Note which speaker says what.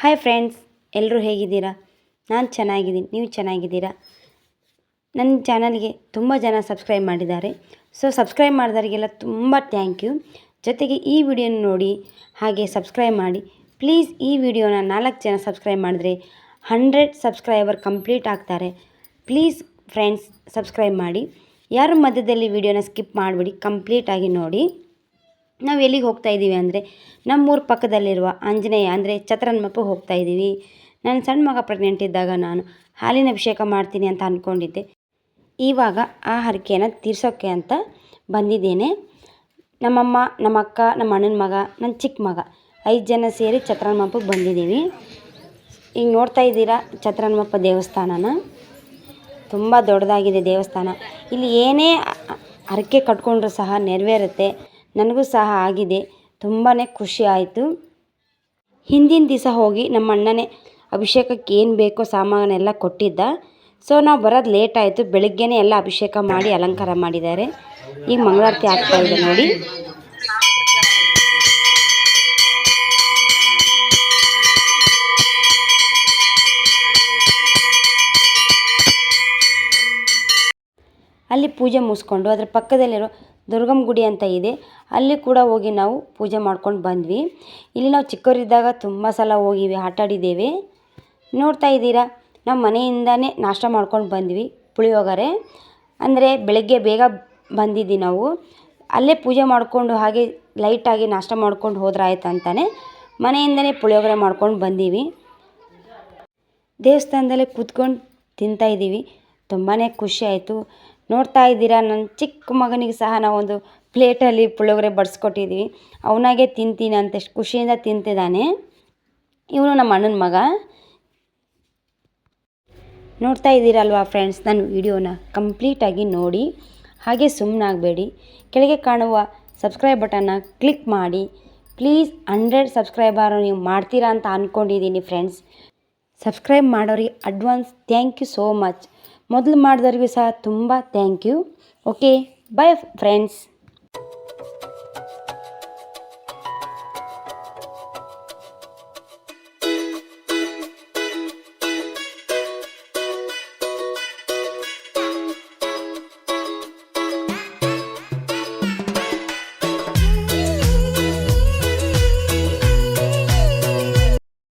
Speaker 1: Hi friends ಎಲ್ಲರೂ ಹೇಗಿದ್ದೀರಾ? ನಾನು ಚೆನ್ನಾಗಿದ್ದೀನಿ, ನೀವು ಚೆನ್ನಾಗಿದ್ದೀರಾ? ನನ್ನ ಚಾನಲ್ಗೆ ತುಂಬ ಜನ ಸಬ್ಸ್ಕ್ರೈಬ್ ಮಾಡಿದ್ದಾರೆ. ಸೊ ಸಬ್ಸ್ಕ್ರೈಬ್ ಮಾಡಿದವರಿಗೆಲ್ಲ ತುಂಬ ಥ್ಯಾಂಕ್ ಯು ಜೊತೆಗೆ ಈ ವಿಡಿಯೋನ ನೋಡಿ, ಹಾಗೆ ಸಬ್ಸ್ಕ್ರೈಬ್ ಮಾಡಿ. ಪ್ಲೀಸ್ ಈ ವಿಡಿಯೋನ ನಾಲ್ಕು ಜನ ಸಬ್ಸ್ಕ್ರೈಬ್ ಮಾಡಿದ್ರೆ ಹಂಡ್ರೆಡ್ ಸಬ್ಸ್ಕ್ರೈಬರ್ ಕಂಪ್ಲೀಟ್ ಆಗ್ತಾರೆ. ಪ್ಲೀಸ್ ಫ್ರೆಂಡ್ಸ್ ಸಬ್ಸ್ಕ್ರೈಬ್ ಮಾಡಿ. ಯಾರು ಮಧ್ಯದಲ್ಲಿ ವಿಡಿಯೋನ ಸ್ಕಿಪ್ ಮಾಡಿಬಿಡಿ ಕಂಪ್ಲೀಟಾಗಿ ನೋಡಿ. ನಾವು ಎಲ್ಲಿಗೆ ಹೋಗ್ತಾ ಇದ್ದೀವಿ ಅಂದರೆ ನಮ್ಮೂರ ಪಕ್ಕದಲ್ಲಿರುವ ಆಂಜನೇಯ ಅಂದರೆ ಛತ್ರನ್ಮಪ್ಪಗೆ ಹೋಗ್ತಾ ಇದ್ದೀವಿ. ನನ್ನ ಸಣ್ಣ ಮಗ ಪ್ರೆಗ್ನೆಂಟ್ ಇದ್ದಾಗ ನಾನು ಹಾಲಿನ ಅಭಿಷೇಕ ಮಾಡ್ತೀನಿ ಅಂತ ಅಂದ್ಕೊಂಡಿದ್ದೆ ಇವಾಗ ಆ ಹರಕೆಯನ್ನು ತೀರ್ಸೋಕ್ಕೆ ಅಂತ ಬಂದಿದ್ದೇನೆ. ನಮ್ಮಮ್ಮ ನಮ್ಮ ಅಕ್ಕ ನಮ್ಮ ಅಣ್ಣನ ಮಗ, ನನ್ನ ಚಿಕ್ಕ ಮಗ ಐದು ಜನ ಸೇರಿ ಛತ್ರನ್ಮಪ್ಪಗೆ ಬಂದಿದ್ದೀವಿ. ಈಗ ನೋಡ್ತಾ ಇದ್ದೀರಾ ಛತ್ರನ್ಮಪ್ಪ ದೇವಸ್ಥಾನನ? ತುಂಬ ದೊಡ್ಡದಾಗಿದೆ ದೇವಸ್ಥಾನ. ಇಲ್ಲಿ ಏನೇ ಹರಕೆ ಕಟ್ಕೊಂಡ್ರೂ ಸಹ ನೆರವೇರುತ್ತೆ. ನನಗೂ ಸಹ ಆಗಿದೆ. ತುಂಬಾ ಖುಷಿ ಆಯಿತು. ಹಿಂದಿನ ದಿವಸ ಹೋಗಿ ನಮ್ಮ ಅಣ್ಣನೇ ಅಭಿಷೇಕಕ್ಕೆ ಏನು ಬೇಕೋ ಸಾಮಾನೆಲ್ಲ ಕೊಟ್ಟಿದ್ದ. ಸೊ, ನಾವು ಬರೋದು ಲೇಟ್ ಆಯಿತು. ಬೆಳಗ್ಗೆನೇ ಎಲ್ಲ ಅಭಿಷೇಕ ಮಾಡಿ ಅಲಂಕಾರ ಮಾಡಿದ್ದಾರೆ. ಈಗ ಮಂಗಳಾರತಿ ಆಗ್ತಾ ಇದೆ ನೋಡಿ. ಅಲ್ಲಿ ಪೂಜೆ ಮುಗಿಸ್ಕೊಂಡು ಅದರ ಪಕ್ಕದಲ್ಲಿರೋ ದುರ್ಗಮ್ಮ ಗುಡಿ ಅಂತ ಇದೆ. ಅಲ್ಲಿ ಕೂಡ ಹೋಗಿ ನಾವು ಪೂಜೆ ಮಾಡ್ಕೊಂಡು ಬಂದ್ವಿ. ಇಲ್ಲಿ ನಾವು ಚಿಕ್ಕವರಿದ್ದಾಗ ತುಂಬ ಸಲ ಹೋಗಿವಿ ಆಟ ಆಡಿದ್ದೇವೆ ನೋಡ್ತಾ ಇದ್ದೀರಾ ನಾವು ಮನೆಯಿಂದನೇ ನಾಷ್ಟ ಮಾಡ್ಕೊಂಡು ಬಂದ್ವಿ ಪುಳಿಯೋಗರೆ. ಅಂದರೆ ಬೆಳಗ್ಗೆ ಬೇಗ ಬಂದಿದ್ವಿ ನಾವು. ಅಲ್ಲೇ ಪೂಜೆ ಮಾಡಿಕೊಂಡು ಹಾಗೆ ಲೈಟಾಗಿ ನಾಷ್ಟ ಮಾಡ್ಕೊಂಡು ಹೋದ್ರೆ ಆಯ್ತು ಅಂತಾನೆ ಮನೆಯಿಂದನೇ ಪುಳಿಯೋಗರೆ ಮಾಡ್ಕೊಂಡು ಬಂದೀವಿ. ದೇವಸ್ಥಾನದಲ್ಲೇ ಕೂತ್ಕೊಂಡು ತಿಂತಾಯಿದ್ದೀವಿ ತುಂಬಾ ಖುಷಿ ಆಯಿತು. ನೋಡ್ತಾ ಇದ್ದೀರಾ? ನನ್ನ ಚಿಕ್ಕ ಮಗನಿಗೆ ಸಹ ನಾವೊಂದು ಪ್ಲೇಟಲ್ಲಿ ಪುಳಿಯೋಗರೆ ಬಡಿಸ್ಕೊಟ್ಟಿದ್ದೀವಿ ಅವನಾಗೆ ತಿಂತೀನಿ ಅಂತ ಎಷ್ಟು ಖುಷಿಯಿಂದ ತಿಂತಿದ್ದಾನೆ. ಇವನು ನಮ್ಮ ಅಣ್ಣನ ಮಗ. ನೋಡ್ತಾ ಇದ್ದೀರಲ್ವಾ ಫ್ರೆಂಡ್ಸ್ ನನ್ನ ವಿಡಿಯೋನ ಕಂಪ್ಲೀಟಾಗಿ ನೋಡಿ. ಹಾಗೆ ಸುಮ್ಮನಾಗಬೇಡಿ ಕೆಳಗೆ ಕಾಣುವ ಸಬ್ಸ್ಕ್ರೈಬ್ ಬಟನ್ನ ಕ್ಲಿಕ್ ಮಾಡಿ. ಪ್ಲೀಸ್ ಹಂಡ್ರೆಡ್ ಸಬ್ಸ್ಕ್ರೈಬರ್ ನೀವು ಮಾಡ್ತೀರಾ ಅಂತ ಅಂದ್ಕೊಂಡಿದ್ದೀನಿ ಫ್ರೆಂಡ್ಸ್ ಸಬ್ಸ್ಕ್ರೈಬ್ ಮಾಡೋರಿಗೆ advance thank you so much ಮೊದಲು ಮಾಡಿದವ್ರಿಗೂ ಸಹ ತುಂಬ thank you okay bye friends